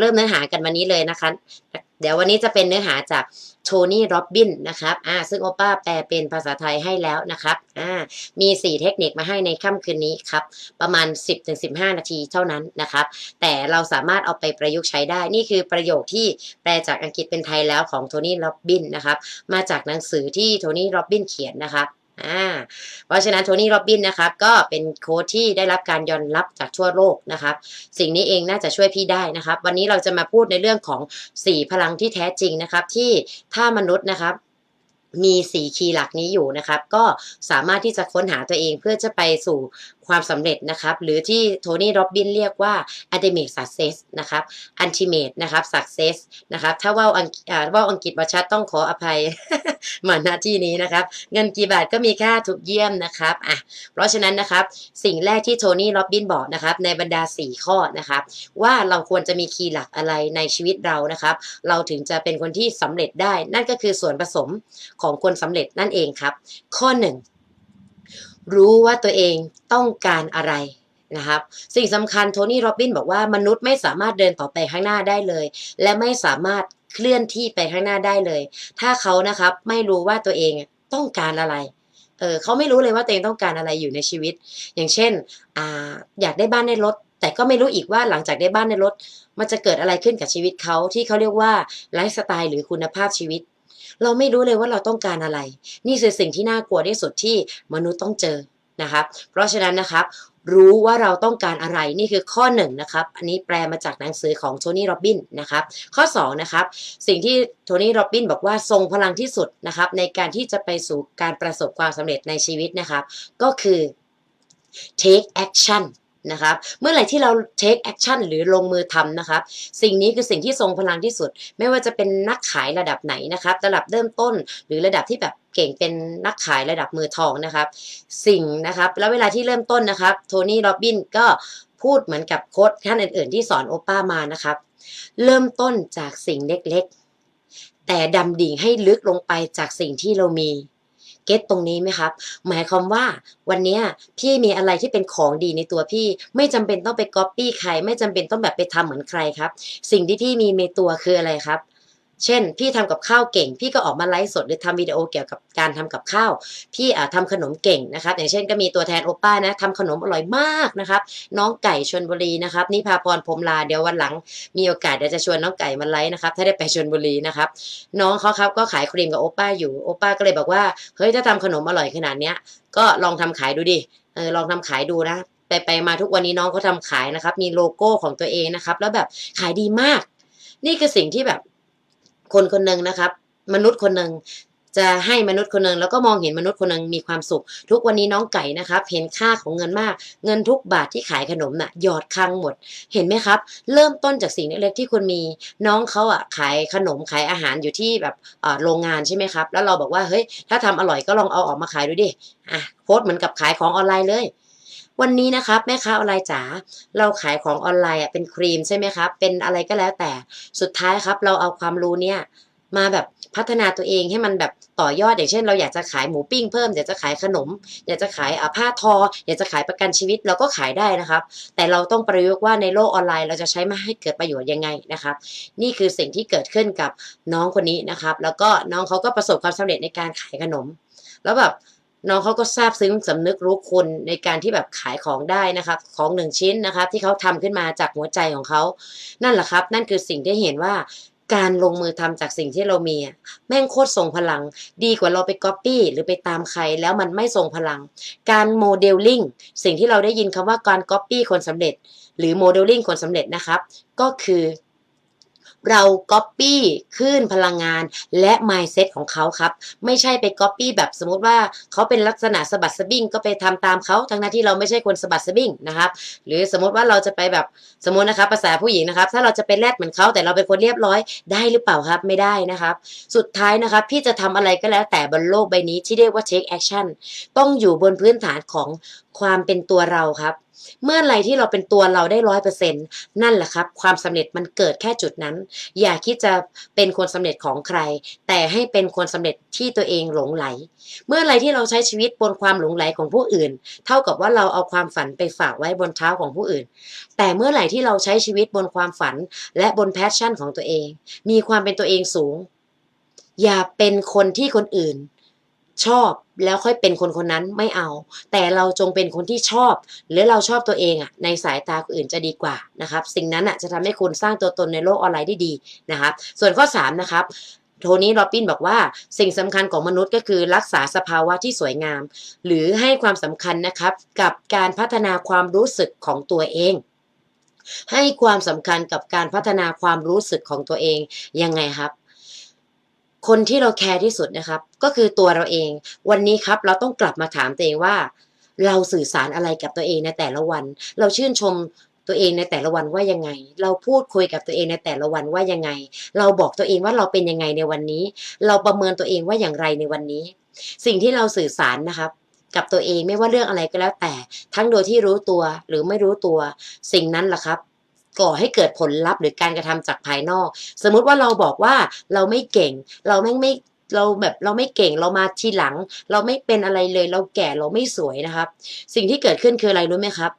เริ่มเนื้อหากันวันนี้เลยนะคะ เดี๋ยววันนี้จะเป็นเนื้อหาจากโทนี่ โรบบิน นะครับ อ่า ซึ่งโอป้าแปลเป็นภาษาไทยให้แล้วนะครับ อ่า มี 4 เทคนิคมาให้ในค่ำคืนนี้ครับ ประมาณ 10-15 นาทีเท่านั้นนะครับ แต่เราสามารถเอาไปประยุกต์ใช้ได้ นี่คือประโยคที่แปลจากอังกฤษเป็นไทยแล้วของโทนี่ โรบบิน นะครับ มาจากหนังสือที่โทนี่ โรบบินเขียนนะครับ อ่าเพราะฉะนั้นโทนี่โรบินนะครับก็เป็นโค้ชที่ได้รับการยอมรับจากทั่วโลกนะครับ สิ่งนี้เองน่าจะช่วยพี่ได้นะครับ วันนี้เราจะมาพูดในเรื่องของ 4 พลังที่แท้จริงนะครับ ที่ถ้ามนุษย์นะครับ มีสี่คีย์หลักนี้อยู่นะครับ ก็สามารถที่จะค้นหาตัวเองเพื่อจะไปสู่ความสำเร็จนะครับ หรือที่โทนี่โรบบินเรียกว่า ultimate success นะครับ ultimate นะครับ success นะครับ ถ้าว่าอังว่าอังกฤษว่าชัดต้องขออภัยมาหน้าที่นี้นะครับ เงินกี่บาทก็มีค่าทุกเยี่ยมนะครับอะเพราะฉะนั้นนะครับ สิ่งแรกที่โทนี่โรบบินบอกนะครับ ในบรรดา 4 ข้อนะครับ ว่าเราควรจะมีคีย์หลักอะไรในชีวิตเรานะครับ เราถึงจะเป็นคนที่สำเร็จได้ นั่นก็คือส่วนผสมของคนสำเร็จนั่นเองครับ ข้อ 1 รู้ว่าตัวเองต้องการอะไรนะครับสิ่งสำคัญโทนี่โรบินบอกว่ามนุษย์ไม่สามารถเดินต่อไปข้างหน้าได้เลย และไม่สามารถเคลื่อนที่ไปข้างหน้าได้เลย ถ้าเขานะครับไม่รู้ว่าตัวเองต้องการอะไรเออเขาไม่รู้เลยว่าตัวเองต้องการอะไรอยู่ในชีวิต อย่างเช่นอ่าอยากได้บ้านในรถ แต่ก็ไม่รู้อีกว่าหลังจากได้บ้านในรถ มันจะเกิดอะไรขึ้นกับชีวิตเขาที่เขาเรียกว่าไลฟ์สไตล์หรือคุณภาพชีวิต เราไม่รู้เลยว่าเราต้องการอะไร นี่คือสิ่งที่น่ากลัวที่สุดที่มนุษย์ต้องเจอนะครับ เพราะฉะนั้นนะครับรู้ว่าเราต้องการอะไรนี่คือข้อหนึ่งนะครับ อันนี้แปลมาจากหนังสือของโทนี่โรบินนะครับ ข้อสองนะครับสิ่งที่โทนี่โรบินบอกว่าทรงพลังที่สุดนะครับในการที่จะไปสู่การประสบความสำเร็จในชีวิตนะครับ ก็คือ take action นะครับ เมื่อไหร่ที่เรา take action หรือลงมือทำนะครับ สิ่งนี้คือสิ่งที่ทรงพลังที่สุด ไม่ว่าจะเป็นนักขายระดับไหนนะครับ ระดับเริ่มต้นหรือระดับที่แบบเก่งเป็นนักขายระดับมือทองนะครับ สิ่งนะครับ แล้วเวลาที่เริ่มต้นนะครับ โทนี่โรบบินก็พูดเหมือนกับโค้ชท่านอื่น ๆ ที่สอนโอป้ามานะครับ เริ่มต้นจากสิ่งเล็กๆ แต่ดำดิ่งให้ลึกลงไปจากสิ่งที่เรามี เก็ตตรงนี้ไหมครับ หมายความว่าวันนี้พี่มีอะไรที่เป็นของดีในตัวพี่ ไม่จำเป็นต้องไปก๊อปปี้ใคร ไม่จำเป็นต้องแบบไปทำเหมือนใครครับ สิ่งที่พี่มีในตัวคืออะไรครับ เช่น พี่ทำกับข้าวเก่ง พี่ก็ออกมาไลฟ์สดหรือทำวิดีโอเกี่ยวกับการทำกับข้าว พี่อ่าทำขนมเก่งนะครับ อย่างเช่นก็มีตัวแทนโอป้านะทำขนมอร่อยมากนะครับ น้องไก่ชนบุรีนะครับนิพาพรพรมลาเดี๋ยววันหลัง มีโอกาสเดี๋ยวจะชวนน้องไก่มาไลฟ์นะครับ ถ้าได้ไปชนบุรีนะครับ น้องเขาครับก็ขายครีมกับโอป้าอยู่โอป้าก็เลยบอกว่าเฮ้ยถ้าทำขนมอร่อยขนาดเนี้ย ก็ลองทำขายดูดิเออลองทำขายดูนะไปไปมาทุกวันนี้น้องเขาทำขายนะครับ มีโลโก้ของตัวเองนะครับ แล้วแบบขายดีมาก นี่คือสิ่งที่แบบ คนคนหนึ่งนะครับ มนุษย์คนหนึ่งจะให้มนุษย์คนหนึ่งแล้วก็มองเห็นมนุษย์คนหนึ่งมีความสุข ทุกวันนี้น้องไก่นะครับ เห็นค่าของเงินมาก เงินทุกบาทที่ขายขนมน่ะหยอดคังหมด เห็นไหมครับ เริ่มต้นจากสิ่งเล็กๆที่คุณมี น้องเขาอะขายขนมขายอาหารอยู่ที่แบบโรงงานใช่ไหมครับ แล้วเราบอกว่าเฮ้ยถ้าทำอร่อยก็ลองเอาออกมาขายดูดิอะโพสเหมือนกับขายของออนไลน์เลย วันนี้นะครับแม่ค้าออนไลน์จ๋าเราขายของออนไลน์อะเป็นครีมใช่ไหมครับเป็นอะไรก็แล้วแต่สุดท้ายครับ เราเอาความรู้เนี่ยมาแบบพัฒนาตัวเองให้มันแบบต่อยอดอย่างเช่น เราอยากจะขายหมูปิ้งเพิ่มอยากจะขายขนม อยากจะขายผ้าทอ อยากจะขายประกันชีวิตเราก็ขายได้นะครับ แต่เราต้องประยุกต์ว่าในโลกออนไลน์เราจะใช้มาให้เกิดประโยชน์ยังไงนะครับ นี่คือสิ่งที่เกิดขึ้นกับน้องคนนี้นะครับ แล้วก็น้องเขาก็ประสบความสำเร็จในการขายขนม แล้วแบบ น้องเขาก็ซาบซึ้งสำนึกรู้คุณในการที่แบบขายของได้นะครับของหนึ่งชิ้นนะครับที่เขาทำขึ้นมาจากหัวใจของเขานั่นแหละครับ นั่นคือสิ่งที่เห็นว่าการลงมือทำจากสิ่งที่เรามีแม่งโคตรทรงพลัง ดีกว่าเราไปก๊อปปี้หรือไปตามใครแล้วมันไม่ทรงพลัง การโมเดลลิ่งสิ่งที่เราได้ยินคำว่าการก๊อปปี้คนสำเร็จ หรือโมเดลลิ่งคนสำเร็จนะครับ ก็คือ เราก๊อปปี้คลื่นพลังงานและ mindset ของเขาครับ ไม่ใช่ไปก๊อปปี้แบบสมมติว่าเขาเป็นลักษณะสะบัดสะบิ้งก็ไปทำตามเขาทั้งนั้นที่เราไม่ใช่คนสะบัดสะบิ้งนะครับหรือสมมติว่าเราจะไปแบบสมมตินะครับภาษาผู้หญิงนะครับ ถ้าเราจะไปแลดเหมือนเขาแต่เราเป็นคนเรียบร้อยได้หรือเปล่าครับไม่ได้นะครับ สุดท้ายนะครับพี่จะทำอะไรก็แล้วแต่บนโลกใบนี้ที่เรียกว่า take action ต้องอยู่บนพื้นฐานของความเป็นตัวเราครับ เมื่อไรที่เราเป็นตัวเราได้ร้อยเปอร์เซ็นต์นั่นแหละครับ ความสำเร็จมันเกิดแค่จุดนั้น อย่าคิดจะเป็นคนสำเร็จของใคร แต่ให้เป็นคนสำเร็จที่ตัวเองหลงไหล เมื่อไรที่เราใช้ชีวิตบนความหลงไหลของผู้อื่น เท่ากับว่าเราเอาความฝันไปฝากไว้บนเท้าของผู้อื่น แต่เมื่อไหร่ที่เราใช้ชีวิตบนความฝัน และบนแพชชั่นของตัวเอง มีความเป็นตัวเองสูง อย่าเป็นคนที่คนอื่น ชอบแล้วค่อยเป็นคนคนนั้นไม่เอา แต่เราจงเป็นคนที่ชอบ หรือเราชอบตัวเองอะในสายตาคนอื่นจะดีกว่านะครับ สิ่งนั้นอะจะทำให้คุณสร้างตัวตนในโลกออนไลน์ได้ดีนะครับ ส่วนข้อ 3 นะครับโทนี่โรบินบอกว่าสิ่งสำคัญของมนุษย์ก็คือรักษาสภาวะที่สวยงาม หรือให้ความสำคัญนะครับกับการพัฒนาความรู้สึกของตัวเองให้ความสำคัญกับการพัฒนาความรู้สึกของตัวเองยังไงครับ คนที่เราแคร์ที่สุดนะครับ ก็คือตัวเราเอง วันนี้ครับเราต้องกลับมาถามตัวเองว่า เราสื่อสารอะไรกับตัวเองในแต่ละวัน เราชื่นชมตัวเองในแต่ละวันว่ายังไง เราพูดคุยกับตัวเองในแต่ละวันว่ายังไง เราบอกตัวเองว่าเราเป็นยังไงในวันนี้ เราประเมินตัวเองว่าอย่างไรในวันนี้ สิ่งที่เราสื่อสารนะครับ กับตัวเองไม่ว่าเรื่องอะไรก็แล้วแต่ ทั้งโดยที่รู้ตัวหรือไม่รู้ตัว สิ่งนั้นแหละครับ ก่อให้เกิดผลลัพธ์หรือการกระทำจากภายนอก สมมุติว่าเราบอกว่าเราไม่เก่ง เราไม่ไม่เราแบบเราไม่เก่งเรามาทีหลัง เราไม่เป็นอะไรเลย เราแก่เราไม่สวยนะครับ สิ่งที่เกิดขึ้นคืออะไรรู้ไหมครับ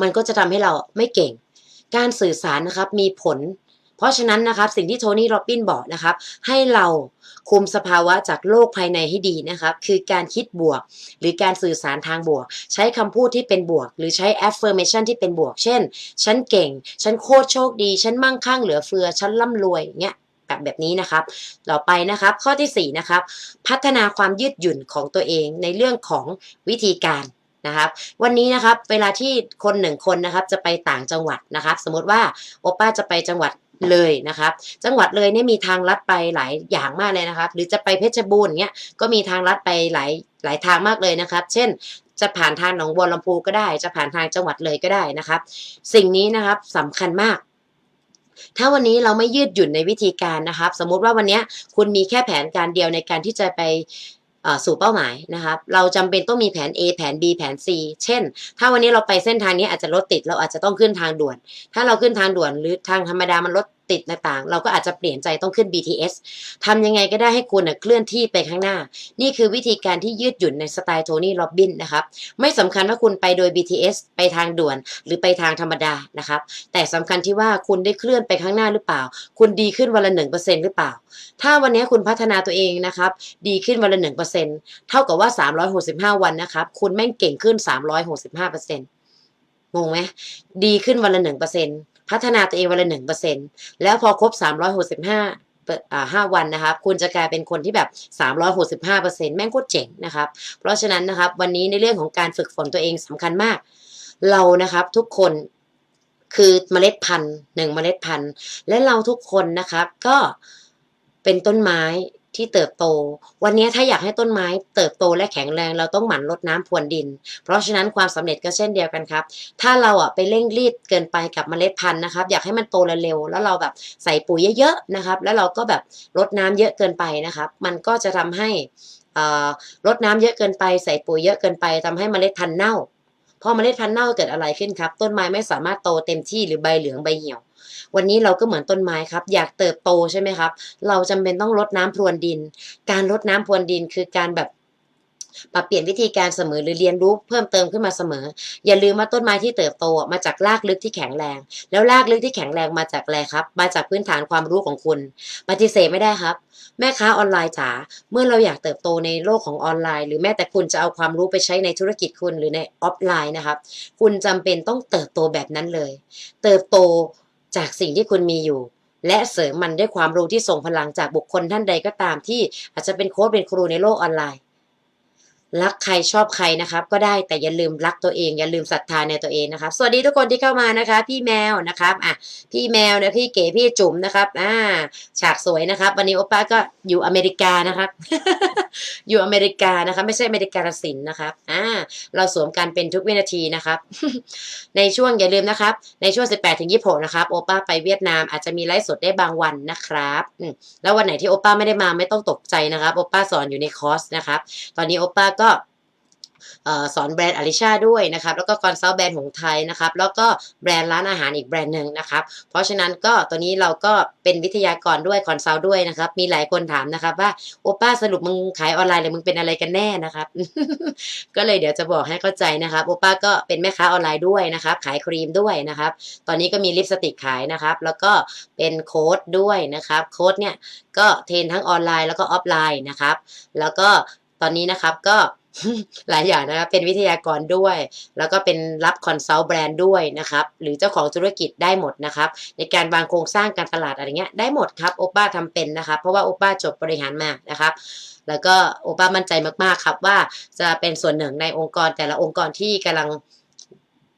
มันก็จะทำให้เราไม่เก่ง การสื่อสารนะครับมีผล เพราะฉะนั้นนะครับ สิ่งที่โทนี่โรบบินบอกนะครับ ให้เรา คุมสภาวะจากโลกภายในให้ดีนะครับคือการคิดบวก หรือการสื่อสารทางบวก ใช้คำพูดที่เป็นบวก หรือใช้ affirmation ที่เป็นบวก เช่น ฉันเก่ง ฉันโคตรโชคดี ฉันมั่งคั่งเหลือเฟือ ฉันร่ำรวยเงี้ยแบบแบบนี้นะครับ ต่อไปนะครับข้อที่4นะครับพัฒนาความยืดหยุ่นของตัวเองในเรื่องของวิธีการนะครับวันนี้นะครับเวลาที่คนหนึ่งคนนะครับจะไปต่างจังหวัดนะครับ สมมติว่าโอป้าจะไปจังหวัด เลยนะครับ จังหวัดเลยเนี่ยมีทางลัดไปหลายอย่างมากเลยนะครับ หรือจะไปเพชรบูรณ์เงี้ยก็มีทางลัดไปหลายหลายทางมากเลยนะครับ เช่นจะผ่านทางหนองบัวลำพูก็ได้ จะผ่านทางจังหวัดเลยก็ได้นะครับ สิ่งนี้นะครับสำคัญมากถ้าวันนี้เราไม่ยืดหยุ่นในวิธีการนะครับ สมมุติว่าวันนี้คุณมีแค่แผนการเดียวในการที่จะไป สู่เป้าหมายนะครับ เราจำเป็นต้องมีแผน A แผน B แผน C เช่น ถ้าวันนี้เราไปเส้นทางนี้อาจจะรถติด เราอาจจะต้องขึ้นทางด่วน ถ้าเราขึ้นทางด่วนหรือทางธรรมดามันรถ ติดต่างๆ เราก็อาจจะเปลี่ยนใจต้องขึ้น BTS ทำยังไงก็ได้ให้คุณน่ะเคลื่อนที่ไปข้างหน้า นี่คือวิธีการที่ยืดหยุ่นในสไตล์โทนี่โรบบินนะครับไม่สำคัญว่าคุณไปโดย BTS ไปทางด่วน หรือไปทางธรรมดานะครับแต่สำคัญที่ว่าคุณได้เคลื่อนไปข้างหน้าหรือเปล่า คุณดีขึ้นวันละหนึ่งเปอร์เซ็นหรือเปล่า ถ้าวันนี้คุณพัฒนาตัวเองนะครับ ดีขึ้นวันละหนึ่งเปอร์เซ็นเท่ากับว่า365วันนะครับ คุณแม่งเก่งขึ้น365เปอร์เซ็นงงไหมดีขึ้นวันละหนึ่งเปอร์เซ็นต์ พัฒนาตัวเองวันละหนึ่งเปอร์เซ็นต์แล้วพอครบ365เปิดอ่าห้าวันนะครับ คุณจะกลายเป็นคนที่แบบ 365เปอร์เซ็นแม่งโคตรเจ๋งนะครับ เพราะฉะนั้นนะครับ วันนี้ในเรื่องของการฝึกฝนตัวเองสำคัญมาก เรานะครับทุกคนคือเมล็ดพันธุ์หนึ่งเมล็ดพันธุ์ และเราทุกคนนะครับ ก็เป็นต้นไม้ ที่เติบโต วันนี้ถ้าอยากให้ต้นไม้เติบโตและแข็งแรงเราต้องหมั่นรดน้ำพรวนดิน เพราะฉะนั้นความสำเร็จก็เช่นเดียวกันครับ ถ้าเราอะไปเร่งรีบเกินไปกับเมล็ดพันธุ์นะครับ อยากให้มันโตเร็วๆแล้วเราแบบใส่ปุ๋ยเยอะๆนะครับ แล้วเราก็แบบรดน้ำเยอะเกินไปนะครับ มันก็จะทำให้อ่ารดน้ำเยอะเกินไป ใส่ปุ๋ยเยอะเกินไปทำให้เมล็ดพันธุ์เน่าพอเมล็ดพันธุ์เน่าเกิดอะไรขึ้นครับ ต้นไม้ไม่สามารถโตเต็มที่หรือใบเหลืองใบเหี่ยว วันนี้เราก็เหมือนต้นไม้ครับ อยากเติบโตใช่ไหมครับ เราจำเป็นต้องรดน้ำพรวนดิน การรดน้ำพรวนดินคือการแบบปรับเปลี่ยนวิธีการเสมอหรือเรียนรู้เพิ่มเติมขึ้นมาเสมอ อย่าลืมว่าต้นไม้ที่เติบโตมาจากรากลึกที่แข็งแรง แล้วรากลึกที่แข็งแรงมาจากอะไรครับ มาจากพื้นฐานความรู้ของคุณ ปฏิเสธไม่ได้ครับ แม่ค้าออนไลน์จ๋าเมื่อเราอยากเติบโตในโลกของออนไลน์ หรือแม้แต่คุณจะเอาความรู้ไปใช้ในธุรกิจคุณหรือในออฟไลน์นะครับ คุณจำเป็นต้องเติบโตแบบนั้นเลย เติบโต จากสิ่งที่คุณมีอยู่ และเสริมมันด้วยความรู้ที่ส่งพลังจากบุคคลท่านใดก็ตามที่อาจจะเป็นโค้ชเป็นครูในโลกออนไลน์ รักใครชอบใครนะครับ ก็ได้แต่อย่าลืมรักตัวเอง อย่าลืมศรัทธาในตัวเองนะครับ สวัสดีทุกคนที่เข้ามานะคะ พี่แมวนะครับอะพี่แมวนะพี่เก๋พี่จุ๋มนะครับอ่าฉากสวยนะครับ วันนี้โอป้าก็อยู่อเมริกานะครับ อยู่อเมริกานะคะไม่ใช่อเมริกาสินนะครับอ่าเราสวมกันเป็นทุกวินาทีนะครับ ในช่วงอย่าลืมนะครับ ในช่วง 18ถึง26นะครับโอป้าไปเวียดนามอาจจะมีไลฟ์สดได้บางวันนะครับแล้ววันไหนที่โอป้าไม่ได้มาไม่ต้องตกใจนะครับโอป้าสอนอยู่ในคอร์สนะครับ ตอนนี้โอป้าก็เอ่อสอนแบรนด์อลิชาด้วยนะครับแล้วก็คอนซัลท์แบรนด์ของไทยนะครับแล้วก็แบรนด์ร้านอาหารอีกแบรนด์หนึ่งนะครับเพราะฉะนั้นก็ตัวนี้เราก็เป็นวิทยากรด้วยคอนซัลท์ด้วยนะครับมีหลายคนถามนะครับว่าโอป้าสรุปมึงขายออนไลน์หรือมึงเป็นอะไรกันแน่นะครับ ก็เลยเดี๋ยวจะบอกให้เข้าใจนะครับโอป้าก็เป็นแม่ค้าออนไลน์ด้วยนะครับขายครีมด้วยนะครับตอนนี้ก็มีลิปสติกขายนะครับแล้วก็เป็นโค้ดด้วยนะครับโค้ดเนี่ยก็เทรนทั้งออนไลน์แล้วก็ออฟไลน์นะครับแล้วก็ ตอนนี้นะครับก็หลายอย่างนะครับเป็นวิทยากรด้วย แล้วก็เป็นรับคอนซัลท์แบรนด์ด้วยนะครับ หรือเจ้าของธุรกิจได้หมดนะครับ ในการวางโครงสร้างการตลาดอะไรเงี้ยได้หมดครับโอป้าทำเป็นนะครับ เพราะว่าโอป้าจบบริหารมานะครับแล้วก็โอป้ามั่นใจมากๆครับว่าจะเป็นส่วนหนึ่งในองค์กรแต่ละองค์กรที่กำลัง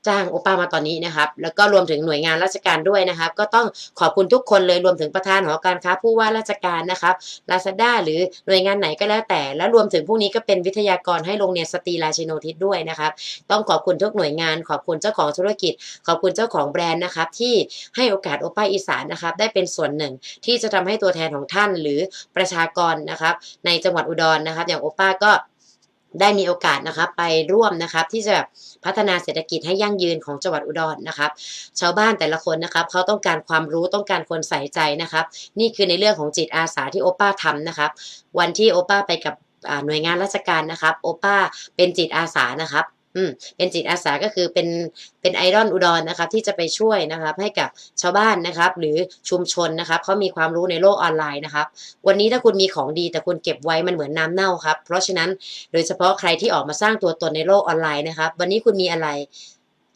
จ้างโอป้ามาตอนนี้นะครับ แล้วก็รวมถึงหน่วยงานราชการด้วยนะครับ ก็ต้องขอบคุณทุกคนเลยรวมถึงประธานหอการค้าผู้ว่าราชการนะครับลาซาด้าหรือหน่วยงานไหนก็แล้วแต่ และรวมถึงพวกนี้ก็เป็นวิทยากรให้โรงเรียนสตรีราชิโนทิศด้วยนะครับ ต้องขอบคุณทุกหน่วยงาน ขอบคุณเจ้าของธุรกิจ ขอบคุณเจ้าของแบรนด์นะครับ ที่ให้โอกาสโอป้าอีสานนะครับ ได้เป็นส่วนหนึ่งที่จะทำให้ตัวแทนของท่านหรือประชากรนะครับ ในจังหวัดอุดรนะครับ อย่างโอป้าก็ ได้มีโอกาสนะครับไปร่วมนะครับที่จะแบบพัฒนาเศรษฐกิจให้ยั่งยืนของจังหวัดอุดรนะครับ ชาวบ้านแต่ละคนนะครับเขาต้องการความรู้ต้องการคนใส่ใจนะครับ นี่คือในเรื่องของจิตอาสาที่โอป้าทำนะครับ วันที่โอป้าไปกับหน่วยงานราชการนะครับ โอป้าเป็นจิตอาสานะครับ อืมเป็นจิตอาสาก็คือเป็นเป็นไอรอนอุดรนะครับที่จะไปช่วยนะครับให้กับชาวบ้านนะครับ หรือชุมชนนะครับเขามีความรู้ในโลกออนไลน์นะครับ วันนี้ถ้าคุณมีของดีแต่คุณเก็บไว้มันเหมือนน้ำเน่าครับ เพราะฉะนั้นโดยเฉพาะใครที่ออกมาสร้างตัวตนในโลกออนไลน์นะครับ วันนี้คุณมีอะไร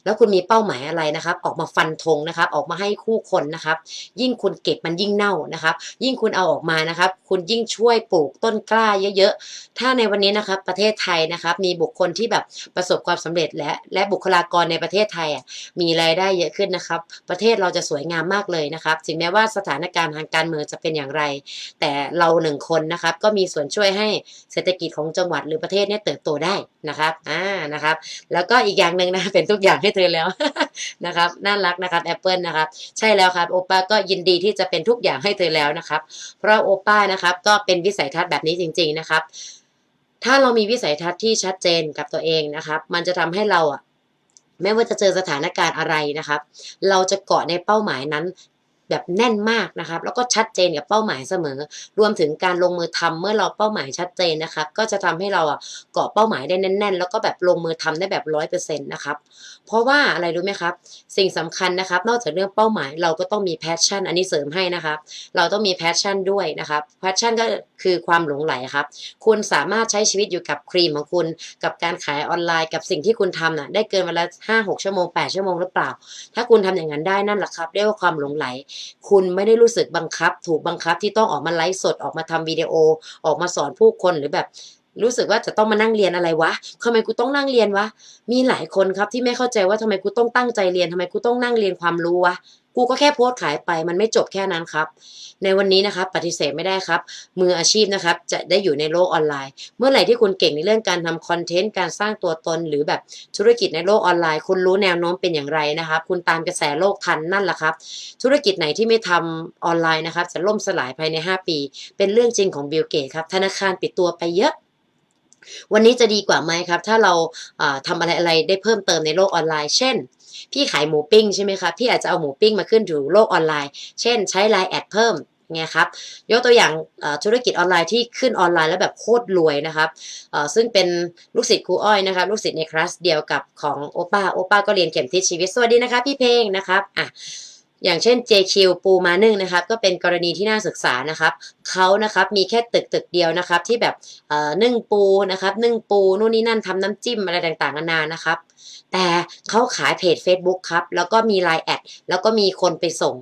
แล้วคุณมีเป้าหมายอะไรนะครับ ออกมาฟันธงนะครับ ออกมาให้คู่คนนะครับ ยิ่งคุณเก็บมันยิ่งเน่านะครับ ยิ่งคุณเอาออกมานะครับ คุณยิ่งช่วยปลูกต้นกล้าเยอะๆ ถ้าในวันนี้นะครับ ประเทศไทยนะครับ มีบุคคลที่แบบประสบความสำเร็จและและบุคลากรในประเทศไทยอะมีรายได้เยอะขึ้นนะครับ ประเทศเราจะสวยงามมากเลยนะครับถึงแม้ว่าสถานการณ์ทางการเมืองจะเป็นอย่างไร แต่เราหนึ่งคนนะครับ ก็มีส่วนช่วยให้เศรษฐกิจของจังหวัดหรือประเทศเนี่ยเติบโตได้นะครับอ่านะครับ แล้วก็อีกอย่างหนึ่งนะเป็นทุกอย่างให้เธอแล้วนะครับน่ารักนะครับแอปเปิลนะครับใช่แล้วครับโอป้าก็ยินดีที่จะเป็นทุกอย่างให้เธอแล้วนะครับ เพราะโอป้านะครับก็เป็นวิสัยทัศน์แบบนี้จริง ๆนะครับ ถ้าเรามีวิสัยทัศน์ที่ชัดเจนกับตัวเองนะครับ มันจะทำให้เราอะไม่ว่าจะเจอสถานการณ์อะไรนะครับ เราจะเกาะในเป้าหมายนั้น แบบแน่นมากนะครับ แล้วก็ชัดเจนกับเป้าหมายเสมอ รวมถึงการลงมือทำเมื่อเราเป้าหมายชัดเจนนะครับ ก็จะทำให้เราอะเกาะเป้าหมายได้แน่น ๆ แล้วก็แบบลงมือทำได้แบบร้อยเปอร์เซ็นต์นะครับ เพราะว่าอะไรรู้ไหมครับ สิ่งสำคัญนะครับ นอกจากเรื่องเป้าหมายเราก็ต้องมีแพชชั่น อันนี้เสริมให้นะครับ เราต้องมีแพชชั่นด้วยนะครับ แพชชั่นก็ คือความหลงไหลครับ คุณสามารถใช้ชีวิตอยู่กับครีมของคุณ กับการขายออนไลน์กับสิ่งที่คุณทำน่ะได้เกินวันละห้าหกชั่วโมงแปดชั่วโมงหรือเปล่า ถ้าคุณทำอย่างนั้นได้นั่นแหละครับเรียกว่าความหลงไหล คุณไม่ได้รู้สึกบังคับ ถูกบังคับที่ต้องออกมาไลฟ์สดออกมาทำวิดีโอออกมาสอนผู้คนหรือแบบ รู้สึกว่าจะต้องมานั่งเรียนอะไรวะทำไมกูต้องนั่งเรียนวะ มีหลายคนครับที่ไม่เข้าใจว่าทำไมกูต้องตั้งใจเรียนทำไมกูต้องนั่งเรียนความรู้วะ กูก็แค่โพสต์ขายไป มันไม่จบแค่นั้นครับ ในวันนี้นะครับปฏิเสธไม่ได้ครับ มืออาชีพนะครับจะได้อยู่ในโลกออนไลน์ เมื่อไหร่ที่คุณเก่งในเรื่องการทำคอนเทนต์การสร้างตัวตนหรือแบบธุรกิจในโลกออนไลน์ คุณรู้แนวโน้มเป็นอย่างไรนะครับ คุณตามกระแสโลกทันนั่นแหละครับ ธุรกิจไหนที่ไม่ทำออนไลน์นะครับจะล่มสลายภายใน 5 ปี เป็นเรื่องจริงของบิลเกตครับธนาคารปิดตัวไปเยอะ วันนี้จะดีกว่าไหมครับ ถ้าเราอ่าทำอะไรอะไรได้เพิ่มเติมในโลกออนไลน์ เช่น พี่ขายหมูปิ้งใช่ไหมครับพี่อาจจะเอาหมูปิ้งมาขึ้นถึงโลกออนไลน์ เช่น ใช้ไลน์แอดเพิ่มไงครับยกตัวอย่างธุรกิจออนไลน์ที่ขึ้นออนไลน์แล้วแบบโคตรรวยนะครับซึ่งเป็นลูกศิษย์ครูอ้อยนะครับลูกศิษย์ในคลาสเดียวกับของโอป้าโอป้าก็เรียนเข็มทิศชีวิตสวัสดีนะคะพี่เพลงนะครับอะ อย่างเช่น JQ ปูมานึ่งนะครับก็เป็นกรณีที่น่าศึกษานะครับเขานะครับมีแค่ตึกตึกเดียวนะครับ ที่แบบเอ่อนึ่งปูนะครับนึ่งปูนู่นนี่นั่นทำน้ำจิ้มอะไรต่างๆนานานะครับ แต่เขาขายเพจ Facebook ครับแล้วก็มี Line แอดแล้วก็มีคนไปส่ง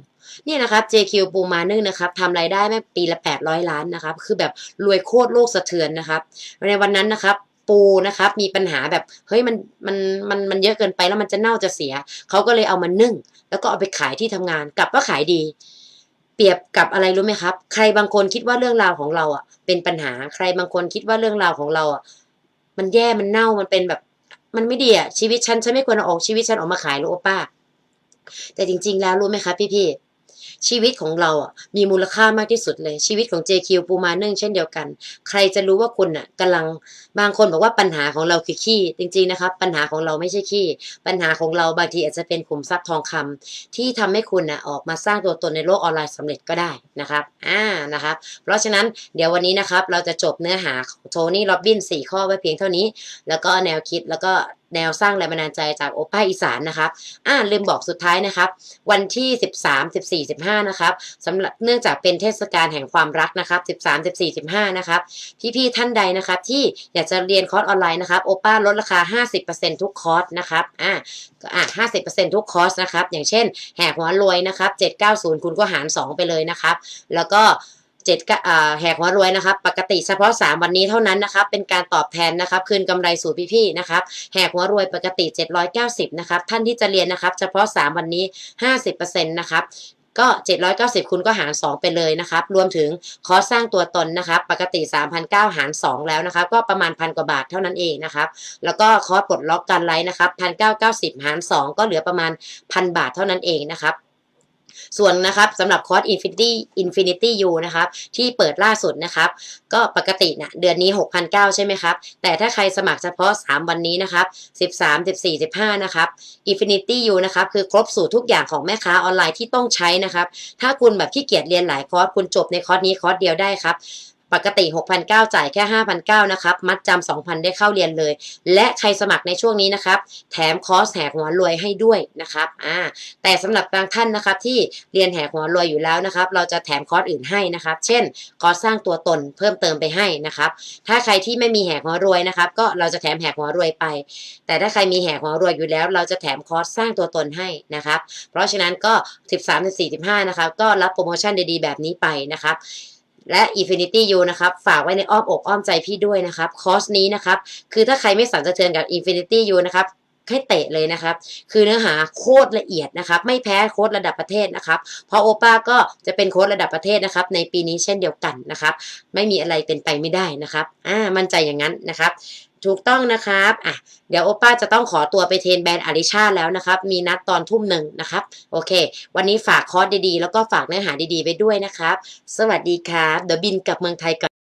เนี่ยนะครับ JQ ปูมานึ่งนะครับทำรายได้แม่ปีละ 800 ล้านนะครับ คือแบบรวยโคตรโลกสะเทือนนะครับ ในวันนั้นนะครับ ปูนะครับ มีปัญหาแบบเฮ้ยมันมันมันมันเยอะเกินไปแล้วมันจะเน่าจะเสีย เขาก็เลยเอามานึ่ง แล้วก็เอาไปขายที่ทำงาน กลับก็ขายดี เปรียบกับอะไรรู้ไหมครับ ใครบางคนคิดว่าเรื่องราวของเราอะ เป็นปัญหาใครบางคนคิดว่าเรื่องราวของเราอะมันแย่มันเน่ามันเป็นแบบ มันไม่ดีอะชีวิตฉันฉันไม่ควรเอาออกชีวิตฉันออกมาขายหรอกโอป้า แต่จริง ๆ แล้วรู้ไหมครับพี่ๆ ชีวิตของเราอะมีมูลค่ามากที่สุดเลย ชีวิตของ JQ ปูมาเนึ่องเช่นเดียวกัน ใครจะรู้ว่าคุณอะกำลังบางคนบอกว่าปัญหาของเราคือขี้จริงๆนะครับปัญหาของเราไม่ใช่ขี้ปัญหาของเราบางทีอาจจะเป็นขุมทรัพย์ทองคำที่ทำให้คุณนะออกมาสร้างตัวตนในโลกออนไลน์สำเร็จก็ได้นะครับอ่านะครับเพราะฉะนั้นเดี๋ยววันนี้นะครับเราจะจบเนื้อหาของโทนี่โรบบินสี่ข้อไว้เพียงเท่านี้ แล้วก็แนวคิดแล้วก็แนวสร้างแรงบันดาลใจจากโอป้าอีสานนะครับ อ่าลืมบอกสุดท้ายนะครับ วันที่ 13 14 15 นะครับสำหรับเนื่องจากเป็นเทศกาลแห่งความรักนะครับ 13 14 15 นะครับ พี่ๆท่านใดนะครับ ที่อยากจะเรียนคอร์สออนไลน์นะครับโอป้าลดราคา 50%ทุกคอร์สนะครับ อ่าก็อะ50%ทุกคอร์สนะครับ อย่างเช่น แหกหัวรวยนะครับ 790 คุณก็หาร 2 ไปเลยนะครับ แล้วก็ เจ็ดก็แหกหัวรวยนะครับ ปกติเฉพาะ 3 วันนี้เท่านั้นนะครับ เป็นการตอบแทนนะครับ คืนกำไรสู่พี่ๆนะครับ แหกหัวรวยปกติ 790 นะครับ ท่านที่จะเรียนนะครับ เฉพาะ 3 วันนี้ 50%นะครับก็ 790 คุณก็หาร 2 ไปเลยนะครับ รวมถึงคอสสร้างตัวตนนะครับ ปกติ 3,900 หาร 2 แล้วนะครับ ก็ประมาณพันกว่าบาทเท่านั้นเองนะครับ แล้วก็คอสปลดล็อกการไลฟ์นะครับ 1,990 หาร 2 ก็เหลือประมาณพันบาทเท่านั้นเองนะครับ ส่วนนะครับสำหรับคอร์ส Infinity Infinity U นะครับที่เปิดล่าสุดนะครับ ก็ปกตินะเดือนนี้ 6,900 ใช่ไหมครับ แต่ถ้าใครสมัครเฉพาะ 3 วันนี้นะครับ 13 14 15 นะครับ Infinity U นะครับคือครบสูตรทุกอย่างของแม่ค้าออนไลน์ที่ต้องใช้นะครับ ถ้าคุณแบบขี้เกียจเรียนหลายคอร์สคุณจบในคอร์สนี้คอร์สเดียวได้ครับ ปกติ 6,900 จ่ายแค่ 5,900 นะครับ มัดจำ 2,000 ได้เข้าเรียนเลย และใครสมัครในช่วงนี้นะครับ แถมคอร์สแหกหัวรวยให้ด้วยนะครับ อ่า แต่สำหรับบางท่านนะครับที่เรียนแหกหัวรวยอยู่แล้วนะครับ เราจะแถมคอร์สอื่นให้นะครับ เช่น คอร์สสร้างตัวตนเพิ่มเติมไปให้นะครับ ถ้าใครที่ไม่มีแหกหัวรวยนะครับ ก็เราจะแถมแหกหัวรวยไป แต่ถ้าใครมีแหกหัวรวยอยู่แล้ว เราจะแถมคอร์สสร้างตัวตนให้นะครับ เพราะฉะนั้นก็ 13 14 15 นะครับ ก็รับโปรโมชั่นดีๆ แบบนี้ไปนะครับ และ Infinity U นะครับ ฝากไว้ในอ้อมอกอ้อมใจพี่ด้วยนะครับ คอร์สนี้นะครับ คือถ้าใครไม่สั่นสะเทือนกับ Infinity U นะครับให้เตะเลยนะครับ คือเนื้อหาโคตรละเอียดนะครับ ไม่แพ้โค้ดระดับประเทศนะครับ เพราะโอป้าก็จะเป็นโค้ดระดับประเทศนะครับ ในปีนี้เช่นเดียวกันนะครับ ไม่มีอะไรเป็นไปไม่ได้นะครับ อ่า มั่นใจอย่างนั้นนะครับ ถูกต้องนะครับอะเดี๋ยวโอป้าจะต้องขอตัวไปเทรนแบรนด์อาริชาแล้วนะครับ มีนัดตอนทุ่มหนึ่งนะครับ โอเค วันนี้ฝากคอร์สดีๆ แล้วก็ฝากเนื้อหาดีๆไปด้วยนะครับ สวัสดีครับ เดี๋ยวบินกลับเมืองไทยกัน